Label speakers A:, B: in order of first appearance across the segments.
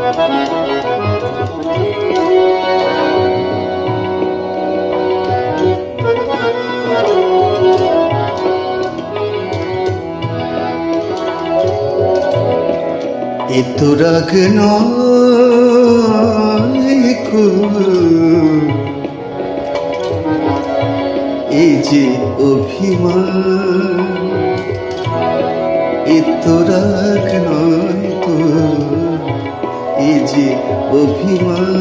A: এত রাগ এই যে অভিমান এত অভিমান।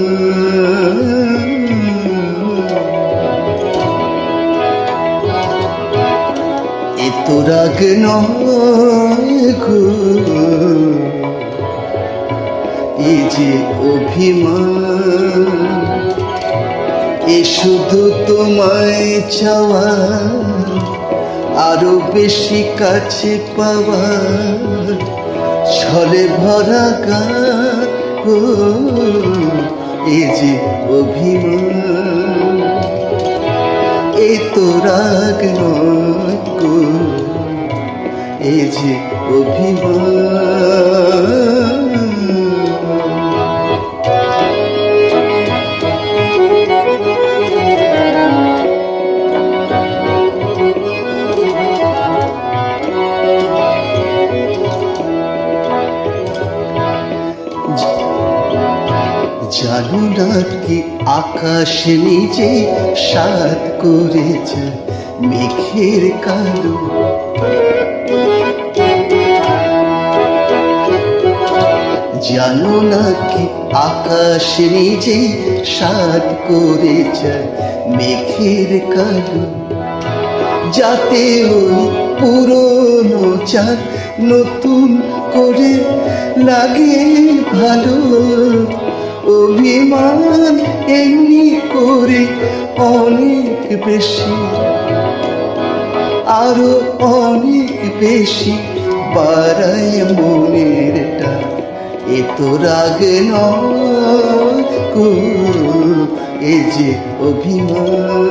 A: এত রাগ এই যে অভিমান, এ শুধু তোমায় চাওয়া, আরও বেশি কাছে পাওয়া। ছলে ভরা গা এই যে অভিমান এ তো রাগ নয় এ যে অভিমান জানো কি আকাশ নিজে সাত করেছে মেঘের কালো। জানো না আকাশ নিজে সাত করেছে মেঘের কালো। যাতে ওই পুরনো চাঁদ নতুন করে লাগে ভালো। অভিমান এমনি করে অনেক বেশি। আরও অনেক বেশি বাড়ায় মনেরটা এত রাগ এ যে অভিমান।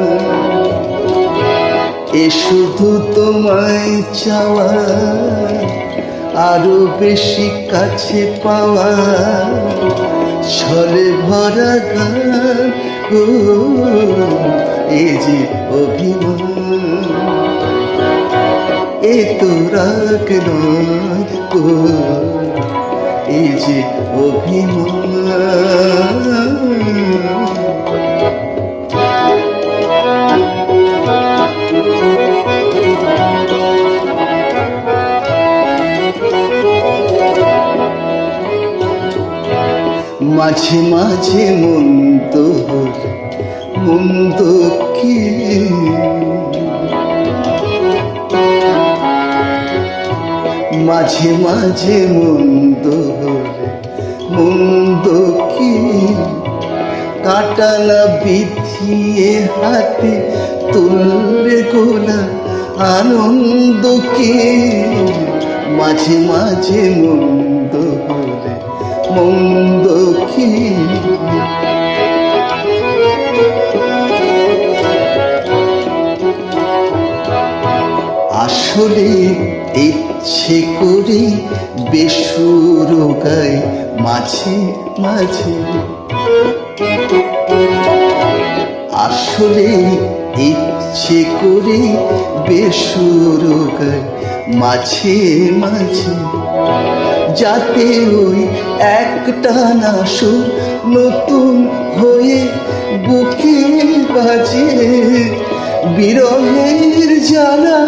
A: এ শুধু তোমায় চাওয়া, আরও বেশি কাছে পাওয়া। ছলে ভরা গান ও এ যে অভিমান। এ তো রাগ নয় এ যে অভিমান। মাঝে মাঝে মন্দ মন্দ কি? মাঝে মাঝে মন্দ মন্দ কি? কাটানা বিধিয়ে হাতে তুললে গোলা আনন্দ কি? মাঝে মাঝে মন্দ হলে মন্দ কি আসলে ইচ্ছে করে বেসুর গায় মাঝে মাঝে। আসলে ইচ্ছে করে বেসুর গায় মাঝে মাঝে। যাতে ওই একটা না সুর নতুন হয়ে বুকে বাজে বিরহের জ্বালা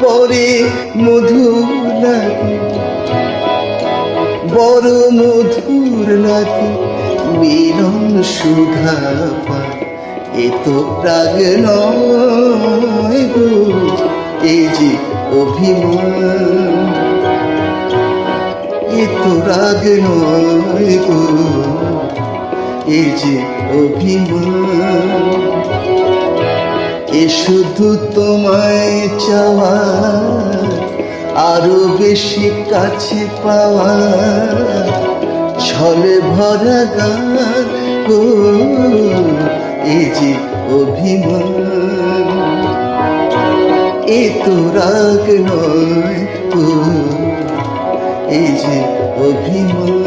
A: পরে মধুর লাগে বড় মধুর লাগে মিলন সুধা পায় এ তো রাগ নয় এই যে অভিমান। এ রাগ নয় গো। এ যে এ শুধু তোমায় চাওয়া, আরও বেশি কাছে পাওয়া। ছলে ভরা গান গো, এ যে অভিমান, এ তো রাগ নয় গো এই যে অভিমান